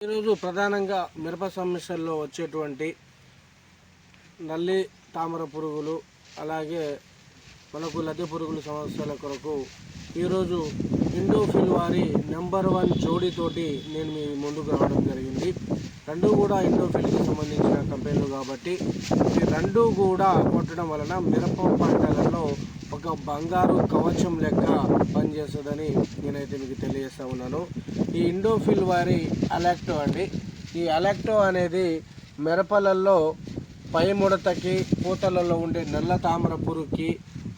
ఈరోజు ప్రధానంగా మిరప సమస్యల్లో వచ్చేటువంటి నల్లి తామర పురుగులు అలాగే మనకు లద్దె పురుగుల సమస్యల కొరకు ఈరోజు ఇండోఫిల్ వారి నెంబర్ వన్ జోడీతోటి నేను మీ ముందుకు రావడం జరిగింది. రెండు కూడా ఇండోఫిల్కి సంబంధించిన కంపెనీలు కాబట్టి ఈ రెండు కూడా కొట్టడం వలన మిరప పంటలలో ఒక బంగారు కవచం లెక్క పనిచేస్తుందని నేనైతే మీకు తెలియజేస్తా ఉన్నాను. ఈ ఇండోఫిల్ వారి అలెక్టో అండి. ఈ అలెక్టో అనేది మిరపలలో పై ముడతకి పూతలలో ఉండే నల్ల తామర పురుగుకి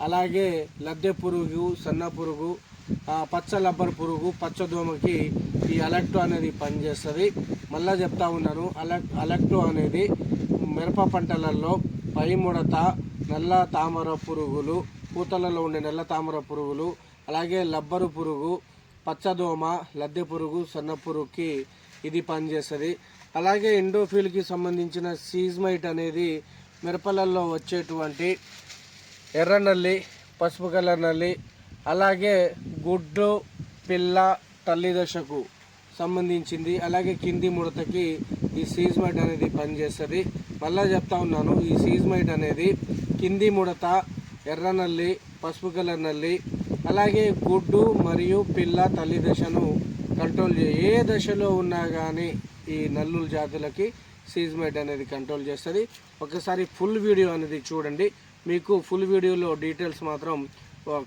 అలాగే లద్దె పురుగు సన్న పురుగు పచ్చ లబ్బర్ పురుగు పచ్చదోమకి ఈ అలెక్టో అనేది పనిచేస్తుంది. మళ్ళా చెప్తా ఉన్నాను అలెక్ అలెక్టో అనేది మిరప పంటలలో పై ముడత నల్ల తామర పురుగులు పూతలలో ఉండే నల్ల తామర పురుగులు అలాగే లబ్బరు పురుగు పచ్చదోమ లద్దె పురుగు సన్న పురుగుకి ఇది పనిచేస్తుంది. అలాగే ఇండోఫిల్కి సంబంధించిన సీజ్మైట్ అనేది మిరపలలో వచ్చేటువంటి ఎర్ర నల్లి పసుపు కలర్ నల్లి అలాగే గుడ్డు పిల్ల తల్లి దశకు సంబంధించింది. అలాగే కింది ముడతకి ఈ సీజ్మైట్ అనేది పనిచేస్తుంది. మళ్ళీ చెప్తా ఉన్నాను ఈ సీజ్మైట్ అనేది కింది ముడత ఎర్ర నల్లి పసుపు కలర్ నల్లి అలాగే గుడ్డు మరియు పిల్ల తల్లి దశను కంట్రోల్ చే ఏ దశలో ఉన్నా కానీ ఈ నల్లుల జాతులకి సీజ్మైట్ అనేది కంట్రోల్ చేస్తుంది. ఒకసారి ఫుల్ వీడియో అనేది చూడండి. మీకు ఫుల్ వీడియోలో డీటెయిల్స్ మాత్రం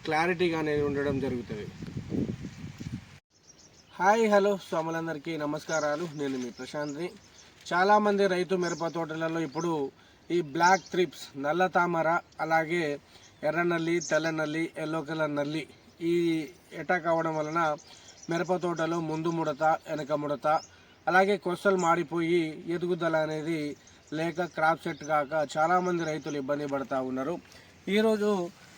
క్లారిటీగా అనేది ఉండడం జరుగుతుంది. హాయ్ హలో స్వాములందరికీ నమస్కారాలు. నేను మీ ప్రశాంత్ని చాలామంది రైతు మిరప తోటలలో ఇప్పుడు ఈ బ్లాక్ త్రిప్స్ నల్ల తామర అలాగే ఎర్ర నల్లి తెల్ల నల్లి ఎల్లో కలర్ నల్లి ఈ అటాక్ అవ్వడం వలన మిరప తోటలో ముందు ముడత వెనక ముడత అలాగే కొసలు మాడిపోయి ఎదుగుదల అనేది లేక క్రాప్ సెట్ కాక చాలామంది రైతులు ఇబ్బంది పడతా ఉన్నారు. ఈరోజు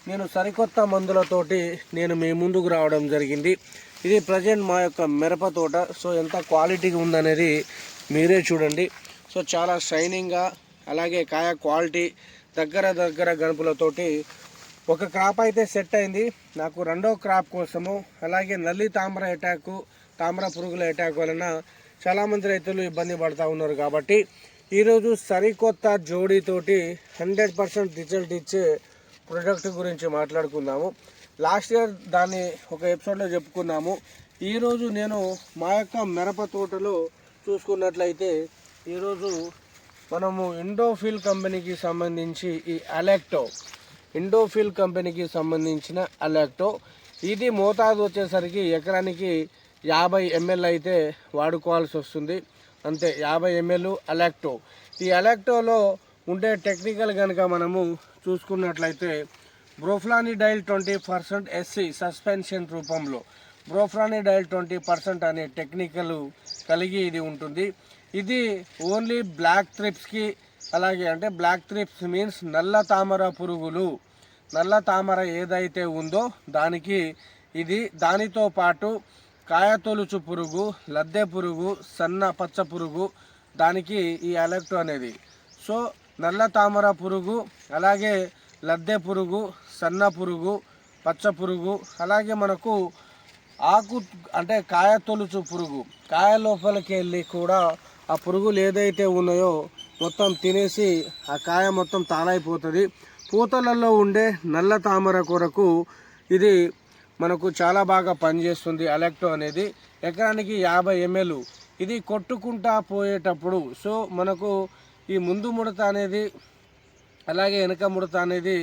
నేను సరికొత్త మందులతోటి నేను మీ ముందుకు రావడం జరిగింది. ఇది ప్రజెంట్ మా యొక్క మిరప తోట. సో ఎంత క్వాలిటీగా ఉందనేది మీరే చూడండి. సో చాలా షైనింగ్గా అలాగే కాయ క్వాలిటీ దగ్గర దగ్గర గణపులతోటి ఒక క్రాప్ అయితే సెట్ అయింది. నాకు రెండో క్రాప్ కోసము అలాగే నల్లి తామర అటాక్ తామర పురుగుల అటాక్ వలన చాలామంది రైతులు ఇబ్బంది పడుతూ ఉన్నారు కాబట్టి ఈరోజు సరికొత్త జోడీతోటి హండ్రెడ్ పర్సెంట్ రిజల్ట్ ఇచ్చే ప్రొడక్ట్ గురించి మాట్లాడుకుందాము. లాస్ట్ ఇయర్ దాన్ని ఒక ఎపిసోడ్లో చెప్పుకున్నాము. ఈరోజు నేను మా యొక్క మిరప తోటలో చూసుకున్నట్లయితే ఈరోజు మనము ఇండోఫిల్ కంపెనీకి సంబంధించి ఈ అలెక్టో ఇండోఫిల్ కంపెనీకి సంబంధించిన అలెక్టో. ఇది మోతాదు వచ్చేసరికి ఎకరానికి యాభై ఎంఎల్ అయితే వాడుకోవాల్సి వస్తుంది. అంతే యాభై ఎంఎల్ అలెక్టో. ఈ అలెక్టోలో ఉండే టెక్నికల్ కనుక మనము చూసుకున్నట్లయితే broflanilide twenty percent SC suspension రూపంలో బ్రోఫ్లానిడైల్ ట్వంటీ పర్సెంట్ అనే టెక్నికల్ కలిగి ఇది ఉంటుంది. ఇది ఓన్లీ బ్లాక్ త్రిప్స్కి అలాగే అంటే బ్లాక్ త్రిప్స్ మీన్స్ నల్ల తామర పురుగులు నల్ల తామర ఏదైతే ఉందో దానికి ఇది దానితో పాటు కాయతొలుచు పురుగు లద్దె పురుగు సన్న పచ్చ పురుగు దానికి ఈ అలెక్టో అనేది. సో నల్ల తామర పురుగు అలాగే లద్దె పురుగు సన్న పురుగు పచ్చ పురుగు అలాగే మనకు ఆకు అంటే కాయ తొలుచు పురుగు కాయ లోపలికి వెళ్ళి కూడా ఆ పురుగులు ఏదైతే ఉన్నాయో మొత్తం తినేసి ఆ కాయ మొత్తం తానైపోతుంది. పూతలలో ఉండే నల్ల తామర కొరకు ఇది మనకు చాలా బాగా పనిచేస్తుంది అలెక్టో అనేది. ఎకరానికి యాభై ఎంఎల్. ఇది కొట్టుకుంటా పోయేటప్పుడు సో మనకు ఈ ముందు ముడత అనేది అలాగే వెనక ముడత అనేది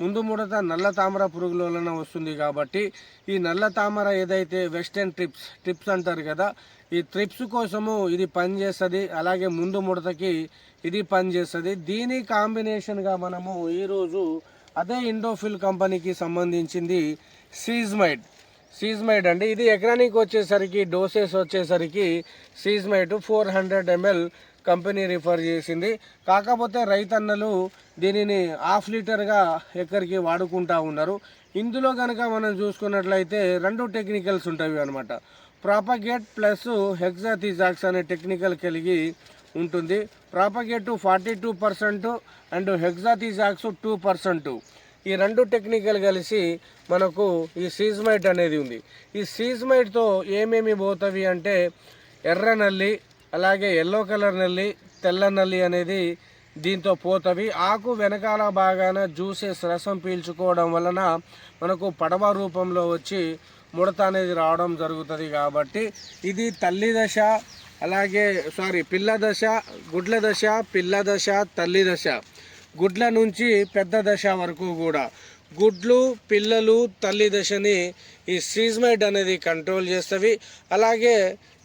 ముందు ముడత నల్ల తామర పురుగుల వలన వస్తుంది కాబట్టి ఈ నల్ల తామర ఏదైతే వెస్టర్న్ ట్రిప్స్ ట్రిప్స్ అంటారు కదా ఈ ట్రిప్స్ కోసము ఇది పనిచేస్తుంది అలాగే ముందు ముడతకి ఇది పనిచేస్తుంది. దీని కాంబినేషన్గా మనము ఈరోజు అదే ఇండోఫిల్ కంపెనీకి సంబంధించింది సీజ్మైడ్ సీజ్మైడ్ అండి. ఇది ఎకరానికి వచ్చేసరికి డోసెస్ వచ్చేసరికి సీజ్మైడ్ four hundred ml company refer చేసింది. కాకపోతే రైతన్నలు దీనిని హాఫ్ లీటర్గా ఎక్కడికి వాడుకుంటా ఉన్నారు. ఇందులో కనుక మనం చూసుకున్నట్లయితే రెండు టెక్నికల్స్ ఉంటాయి అనమాట ప్రాపగేట్ ప్లస్ హెగ్జాథిజాక్స్ అనే టెక్నికల్ కలిగి ఉంటుంది. Propargite forty two percent and hexythiazox two percent. ఈ రెండు టెక్నికల్ కలిసి మనకు ఈ సీజ్మైట్ అనేది ఉంది. ఈ సీజ్మైట్తో ఏమేమి పోతవి అంటే ఎర్ర నల్లి అలాగే ఎల్లో కలర్ నల్లి తెల్ల నల్లి అనేది దీంతో పోతవి. ఆకు వెనకాల బాగాన జ్యూసెస్ రసం పీల్చుకోవడం వలన మనకు పడవ రూపంలో వచ్చి ముడత అనేది రావడం జరుగుతుంది కాబట్టి ఇది తల్లి దశ అలాగే సారీ పిల్ల దశ గుడ్ల దశ పిల్ల దశ తల్లి దశ. గుడ్ల నుంచి పెద్ద దశ వరకు కూడా. గుడ్లు పిల్లలు తల్లి దశని ఈ సీజ్మైడ్ అనేది కంట్రోల్ చేస్తుంది అలాగే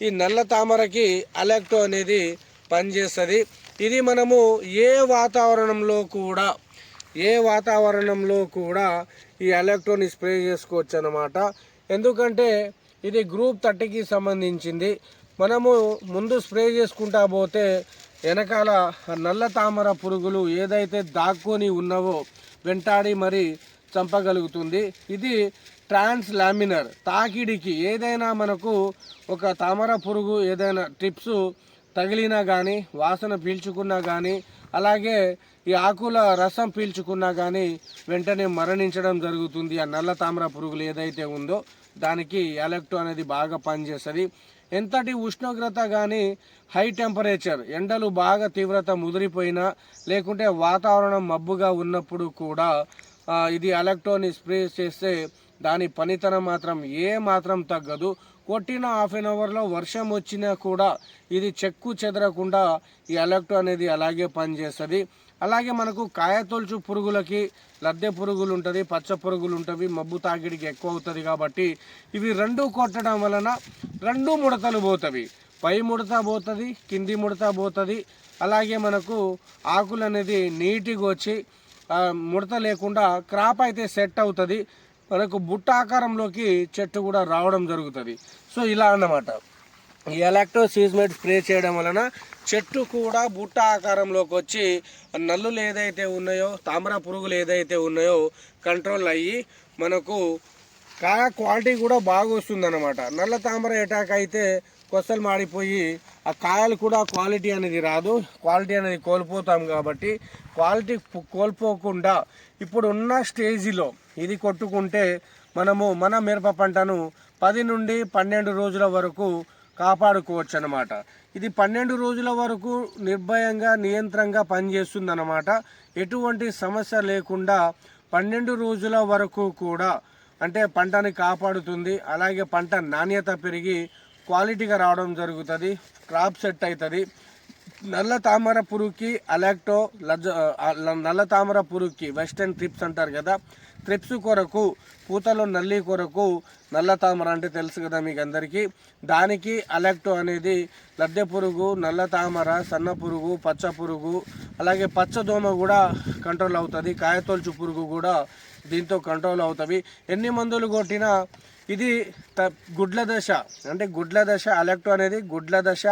ఈ నల్ల తామరకి అలెక్టో అనేది పనిచేస్తుంది. ఇది మనము ఏ వాతావరణంలో కూడా ఏ వాతావరణంలో కూడా ఈ ఎలక్ట్రోని స్ప్రే చేసుకోవచ్చు అన్నమాట ఎందుకంటే ఇది గ్రూప్ థర్టీకి సంబంధించింది. మనము ముందు స్ప్రే చేసుకుంటా పోతే వెనకాల నల్ల తామర పురుగులు ఏదైతే దాక్కొని ఉన్నవో వెంటాడి మరి చంపగలుగుతుంది. ఇది ట్రాన్స్ లామినర్ తాకిడికి ఏదైనా మనకు ఒక తామర పురుగు ఏదైనా ట్రిప్స్ తగిలినా కానీ వాసన పీల్చుకున్నా కానీ అలాగే ఈ ఆకుల రసం పీల్చుకున్నా కానీ వెంటనే మరణించడం జరుగుతుంది. ఆ నల్ల తామర పురుగులు ఏదైతే ఉందో దానికి ఎలక్టో అనేది బాగా పనిచేస్తుంది. ఎంతటి ఉష్ణోగ్రత కానీ హై టెంపరేచర్ ఎండలు బాగా తీవ్రత ముదిరిపోయినా లేకుంటే వాతావరణం మబ్బుగా ఉన్నప్పుడు కూడా ఇది ఎలక్ట్రోని స్ప్రే చేస్తే దాని పనితనం మాత్రం ఏ మాత్రం తగ్గదు. కొట్టిన హాఫ్ అన్ అవర్లో వర్షం వచ్చినా కూడా ఇది చెక్కు చెదరకుండా ఈ ఎలక్ట్రో అనేది అలాగే పనిచేస్తుంది. అలాగే మనకు కాయతొలుచు పురుగులకి లద్దె పురుగులు ఉంటుంది పచ్చ పురుగులు ఉంటుంది మబ్బు తాకిడికి ఎక్కువ అవుతుంది కాబట్టి ఇవి రెండు కొట్టడం వలన రెండు ముడతలు పోతవి. పై ముడత పోతుంది కింది ముడత పోతుంది. అలాగే మనకు ఆకులు అనేది నీట్గా వచ్చి ముడత లేకుండా క్రాప్ అయితే సెట్ అవుతుంది. మనకు బుట్ట ఆకారంలోకి చెట్టు కూడా రావడం జరుగుతుంది. సో ఇలా అన్నమాట. ఈ ఎలక్ట్రో సీజ్మెట్ స్ప్రే చేయడం వలన చెట్టు కూడా బుట్ట ఆకారంలోకి వచ్చి నల్లులు ఏదైతే ఉన్నాయో తామర పురుగులు ఏదైతే ఉన్నాయో కంట్రోల్ అయ్యి మనకు కాయ క్వాలిటీ కూడా బాగా వస్తుందన్నమాట నల్ల తామర అటాక్ అయితే కొసలు మాడిపోయి ఆ కాయలు కూడా క్వాలిటీ అనేది రాదు. క్వాలిటీ అనేది కోల్పోతాం కాబట్టి క్వాలిటీ కోల్పోకుండా ఇప్పుడు ఉన్న స్టేజిలో ఇది కొట్టుకుంటే మనము మన మిరప పంటను పది నుండి పన్నెండు రోజుల వరకు కాపాడుకోవచ్చు అనమాట ఇది పన్నెండు రోజుల వరకు నిర్భయంగా నియంత్రంగా పనిచేస్తుంది అనమాట ఎటువంటి సమస్య లేకుండా పన్నెండు రోజుల వరకు కూడా అంటే పంటని కాపాడుతుంది. అలాగే పంట నాణ్యత పెరిగి క్వాలిటీగా రావడం జరుగుతుంది క్రాప్ సెట్ అవుతుంది నల్ల తామర పురుగుకి అలెక్టో లజ్జ నల్ల తామర పురుగుకి వెస్టర్న్ ట్రిప్స్ అంటారు కదా. ట్రిప్స్ కొరకు పూతలో నల్లి కొరకు నల్ల తామర అంటే తెలుసు కదా మీకు అందరికీ. దానికి అలాక్టో అనేది లద్దె పురుగు నల్ల తామర సన్న పురుగు పచ్చ పురుగు అలాగే పచ్చదోమ కూడా కంట్రోల్ అవుతుంది. కాయతోల్చు పురుగు కూడా దీంతో కంట్రోల్ అవుతుంది. ఎన్ని మందులు కొట్టినా ఇది త గుడ్ల దశ. అంటే గుడ్ల దశ అలెక్టో అనేది గుడ్ల దశ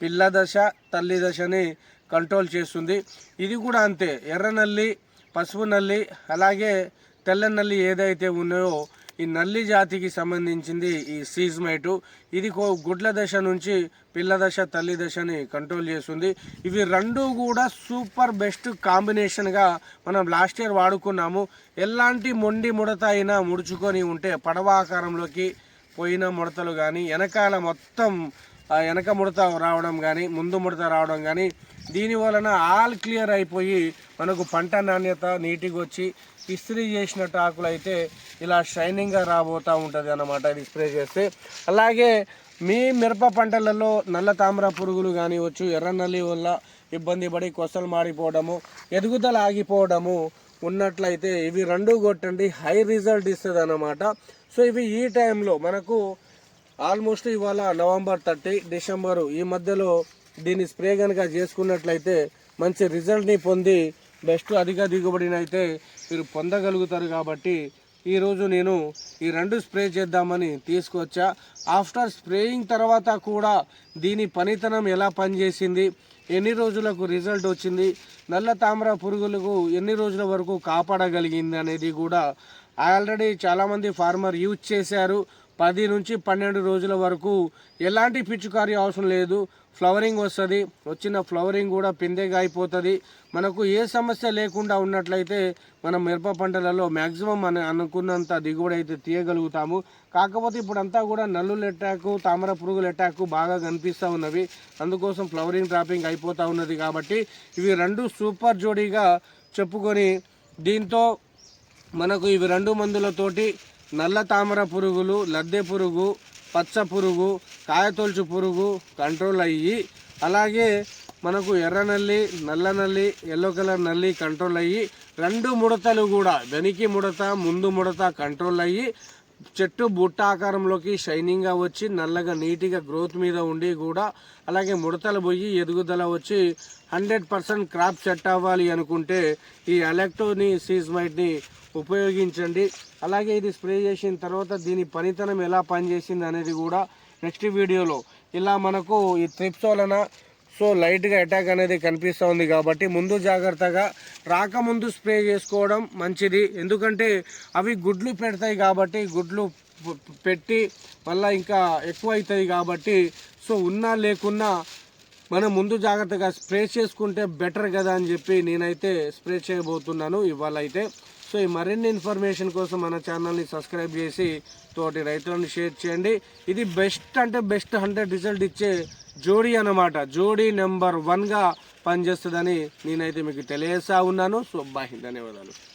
పిల్ల దశ తల్లి దశని కంట్రోల్ చేస్తుంది. ఇది కూడా అంతే. ఎర్ర నల్లి పసుపు నల్లి అలాగే తెల్ల నల్లి ఏదైతే ఉన్నాయో ఈ నల్లి జాతికి సంబంధించింది ఈ సీజ్మైటు. ఇది కో- గుడ్ల దశ నుంచి పిల్ల దశ తల్లి దశని కంట్రోల్ చేస్తుంది. ఇవి రెండు కూడా సూపర్ బెస్ట్ కాంబినేషన్గా మనం లాస్ట్ ఇయర్ వాడుకున్నాము. ఎలాంటి మొండి ముడత అయినా ముడుచుకొని ఉంటే పడవ ఆకారంలోకి పోయిన ముడతలు కానీ వెనకాల మొత్తం వెనక ముడత రావడం కానీ ముందు ముడత రావడం కానీ దీని వలన ఆల్ క్లియర్ అయిపోయి మనకు పంట నాణ్యత నీటికి వచ్చి ఇస్త్రీ చేసినట్టు ఆకులు అయితే ఇలా షైనింగ్గా రాబోతూ ఉంటుంది అన్నమాట ఇది స్ప్రే చేస్తే. అలాగే మీ మిరప పంటలలో నల్ల తామర పురుగులు కానివచ్చు ఎర్ర నల్లి వల్ల ఇబ్బంది పడి కొసలు మాడిపోవడము ఎదుగుదల ఆగిపోవడము ఉన్నట్లయితే ఇవి రెండు కొట్టండి హై రిజల్ట్ ఇస్తుంది అన్నమాట. సో ఇవి ఈ టైంలో మనకు ఆల్మోస్ట్ ఇవాళ నవంబర్ థర్టీ డిసెంబరు ఈ మధ్యలో దీన్ని స్ప్రే కనుక చేసుకున్నట్లయితే మంచి రిజల్ట్ని పొంది బెస్ట్ అధిక దిగుబడిని అయితే మీరు పొందగలుగుతారు కాబట్టి ఈరోజు నేను ఈ రెండు స్ప్రే చేద్దామని తీసుకొచ్చా. ఆఫ్టర్ స్ప్రేయింగ్ తర్వాత కూడా దీని పనితనం ఎలా పనిచేసింది ఎన్ని రోజులకు రిజల్ట్ వచ్చింది నల్ల తామర పురుగులకు ఎన్ని రోజుల వరకు కాపాడగలిగింది అనేది కూడా ఆల్రెడీ చాలామంది ఫార్మర్ యూజ్ చేశారు. పది నుంచి పన్నెండు రోజుల వరకు ఎలాంటి పిచ్చుకారి అవసరం లేదు. ఫ్లవరింగ్ వస్తుంది. వచ్చిన ఫ్లవరింగ్ కూడా పిందెగా అయిపోతుంది. మనకు ఏ సమస్య లేకుండా ఉన్నట్లయితే మనం మిరప పంటలలో మ్యాక్సిమం మన అనుకున్నంత దిగుబడి అయితే తీయగలుగుతాము. కాకపోతే ఇప్పుడంతా కూడా నల్లుల అటాకు తామర పురుగుల అటాకు బాగా కనిపిస్తూ ఉన్నవి. అందుకోసం ఫ్లవరింగ్ డ్రాపింగ్ అయిపోతూ ఉన్నది కాబట్టి ఇవి రెండు సూపర్ జోడీగా చెప్పుకొని దీంతో మనకు ఇవి రెండు మందులతోటి నల్ల తామర పురుగులు లద్దె పురుగు పచ్చ పురుగు కాయతొలుచు పురుగు కంట్రోల్ అయ్యి అలాగే మనకు ఎర్ర నల్లి నల్ల నల్లి ఎల్లో కలర్ నల్లి కంట్రోల్ అయ్యి రెండు ముడతలు కూడా వెనికి ముడత ముందు ముడత కంట్రోల్ అయ్యి చెట్టు బుట్ట ఆకారంలోకి షైనింగ్గా వచ్చి నల్లగా నీట్గా గ్రోత్ మీద ఉండి కూడా అలాగే ముడతలు పోయి ఎదుగుదల వచ్చి హండ్రెడ్ పర్సెంట్ క్రాప్ సెట్ అవ్వాలి అనుకుంటే ఈ ఎలక్ట్రోని సీజ్మైట్ని ఉపయోగించండి. అలాగే ఇది స్ప్రే చేసిన తర్వాత దీని పనితనం ఎలా పనిచేసింది అనేది కూడా నెక్స్ట్ వీడియోలో. ఇలా మనకు ఈ త్రిప్స్ వలన సో లైట్గా అటాక్ అనేది కనిపిస్తూ ఉంది కాబట్టి ముందు జాగ్రత్తగా రాకముందు స్ప్రే చేసుకోవడం మంచిది. ఎందుకంటే అవి గుడ్లు పెడతాయి కాబట్టి గుడ్లు పెట్టి మళ్ళీ ఇంకా ఎక్కువ అవుతాయి కాబట్టి సో ఉన్నా లేకున్నా మనం ముందు జాగ్రత్తగా స్ప్రే చేసుకుంటే బెటర్ కదా అని చెప్పి నేనైతే స్ప్రే చేయబోతున్నాను ఇవాళ అయితే సో ఈ మరిన్ని ఇన్ఫర్మేషన్ కోసం మన ఛానల్ని సబ్స్క్రైబ్ చేసి తోటి రైతులను షేర్ చేయండి. ఇది బెస్ట్ అంటే బెస్ట్ హండ్రెడ్ రిజల్ట్ ఇచ్చే జోడీ అన్నమాట. జోడీ నెంబర్ వన్గా పనిచేస్తుందని నేనైతే మీకు తెలియజేస్తా ఉన్నాను. సో బాయ్ ధన్యవాదాలు.